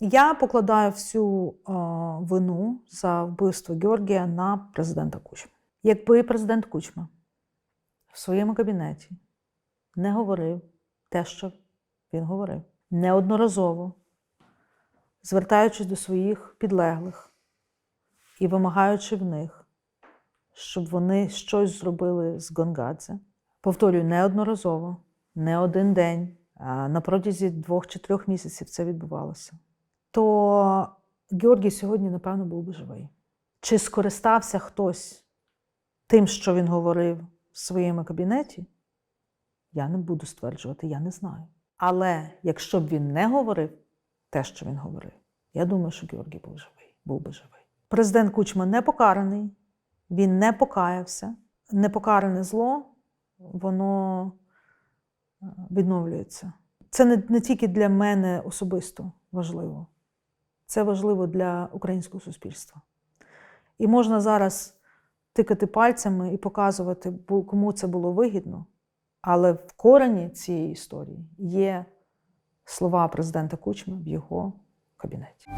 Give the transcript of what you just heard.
Я покладаю всю е, вину за вбивство Георгія на президента Кучма. Якби президент Кучма в своєму кабінеті не говорив те, що він говорив, неодноразово звертаючись до своїх підлеглих і вимагаючи в них, щоб вони щось зробили з Гонгадзе, повторюю, неодноразово, не один день, а на протязі двох чи трьох місяців це відбувалося, то Георгій сьогодні, напевно, був би живий. Чи скористався хтось тим, що він говорив в своєму кабінеті? Я не буду стверджувати, я не знаю. Але якщо б він не говорив те, що він говорив, я думаю, що Георгій був живий, був би живий. Президент Кучма не покараний, він не покаявся. Непокаране зло, воно е, відновлюється. Це не, не тільки для мене особисто важливо, це важливо для українського суспільства. І можна зараз тикати пальцями і показувати, кому це було вигідно. Але в корені цієї історії є слова президента Кучми в його кабінеті.